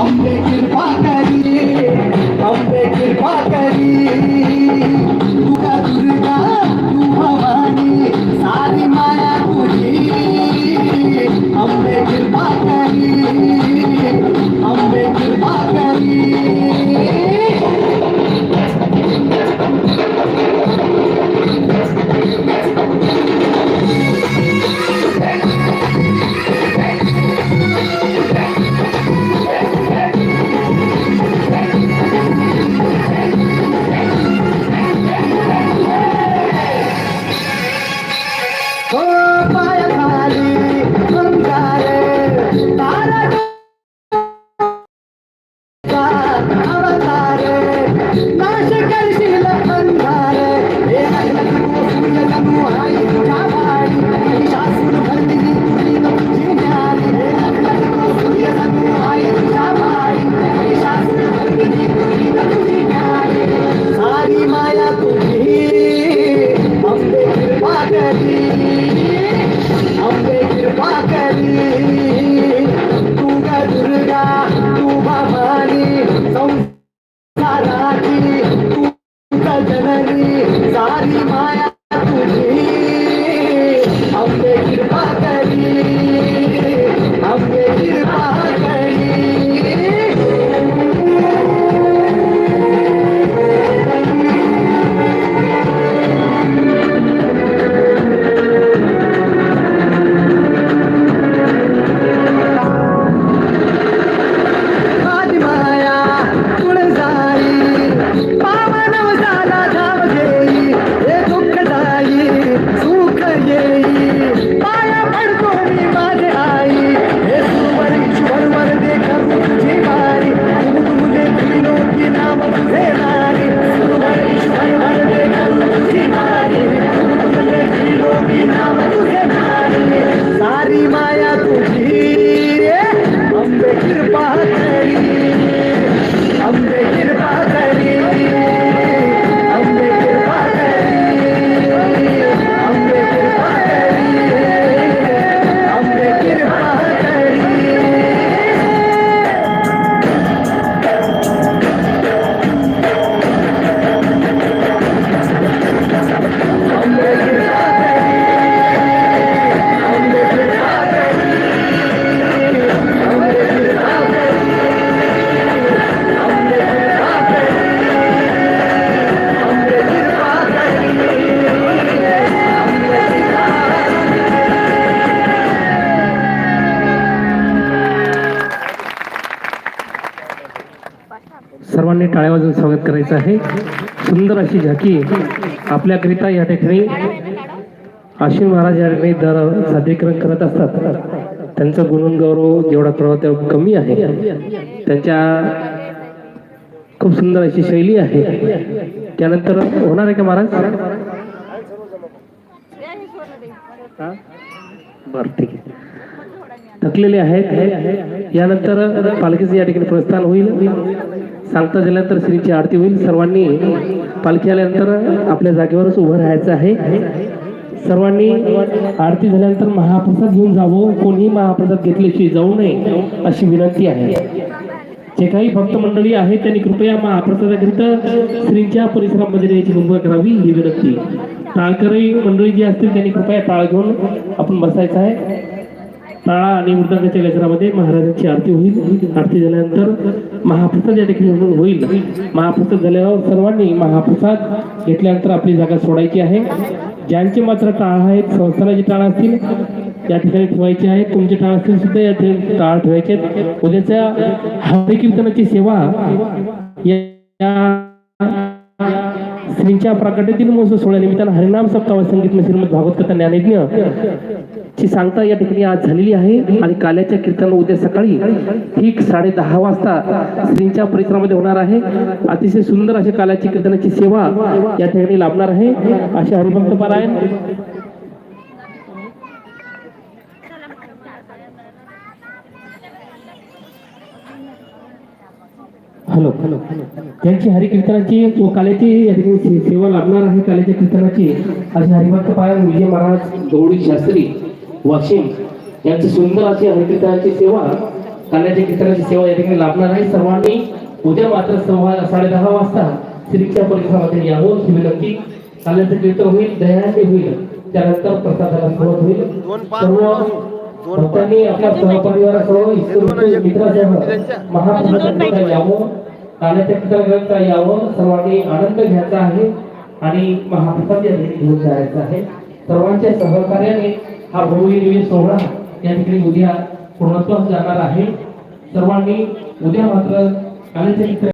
I'm taking my Kripa सर्वांनी टाळ्या वाजून स्वागत करायचं आहे. सुंदर अशी झाकी आपल्याकरिता या ठिकाणी अश्विन महाराज या ठिकाणी दर सादरीकरण करत असतात. त्यांचा गुणगौरव जेवढा प्रभाव तेवढा कमी आहे. त्यांच्या खूप सुंदर अशी शैली आहे. त्यानंतर होणार आहे का महाराज? बर ठीक आहे. थकलेले आहेत. यानंतर पालखीचं या ठिकाणी प्रस्थान होईल. सांगता झाल्यानंतर श्रीची आरती होईल. सर्वांनी पालखी आल्यानंतर आपल्या जागेवरच उभं राहायचं आहे. सर्वांनी आरती झाल्यानंतर महाप्रसाद घेऊन जावं. कोणीही महाप्रसाद घेतल्याशिवाय जाऊ नये अशी विनंती आहे. जे काही भक्त मंडळी आहेत त्यांनी कृपया महाप्रसादाकरिता श्रींच्या परिसरामध्ये याची मुंबई करावी ही विनंती. टाळकरी मंडळी जी असतील त्यांनी कृपया टाळ घेऊन आपण बसायचं आहे. टाळा आणि मृदंगाच्या गजरामध्ये महाराजांची आरती होईल. आरती झाल्यानंतर महाप्रसाद या ठिकाणी होईल. महाप्रसाद झाल्यावर सर्वांनी महाप्रसाद घेतल्यानंतर आपली जागा सोडायची आहे. ज्यांचे मात्र टाळा आहेत संस्थानाची टाळा असतील या ठिकाणी ठेवायचे आहेत. तुमचे टाळ असतील सुद्धा या ठिकाणी टाळ ठेवायचे आहेत. उद्याच्या हरिकीर्तनाची सेवा या श्रींच्या प्राकट्यातील महोत्सव सोहळ्यानिमित्तानं हरिनाम सप्ताह संगीत श्रीमद भागवत कथा ज्ञानयज्ञ ची सांगता या ठिकाणी आज झालेली आहे. आणि काल्याच्या कीर्तन उद्या सकाळी ठीक साडे दहा वाजता श्रींच्या परिसरामध्ये होणार आहे. अतिशय सुंदर अशा काल्याची कीर्तनाची सेवा या ठिकाणी लाभणार आहे. असे हरिभक्त पारायण हॅलो. हॅलो त्यांची हरिकीर्तनाची व काल्याची या ठिकाणी सेवा लागणार आहे. काल्याच्या कीर्तनाची. असे हरिभक्त पारायण विजय महाराज गौडी शास्त्री वाशिम यांची सुंदर अशी हरिकीर्तनाची सेवा काल्याच्या कीर्तनाची सेवा या ठिकाणी लाभणार आहे. सर्वांनी उद्या मात्र सव्वा साडे दहा वाजता श्रीच्या परिसरामध्ये यावं ही विनंती. काल्याचं कीर्तन होईल दयाने होईल. त्यानंतर प्रसादाला सुरुवात होईल. सर्व भक्तांनी आपल्या सहपरिवारासह इष्टमित्र मित्रासह महाप्रसादाला यावं. काल्याच्या कीर्तनाकरता यावं सर्वांनी आनंद घ्यायचा आहे आणि महाप्रसाद या घेऊन जायचं आहे. सर्वांच्या सहकार्याने हा भव्य सोहळा या ठिकाणी उद्या पूर्णत्वास जाणार आहे. सर्वांनी उद्या मात्र काल्याच्या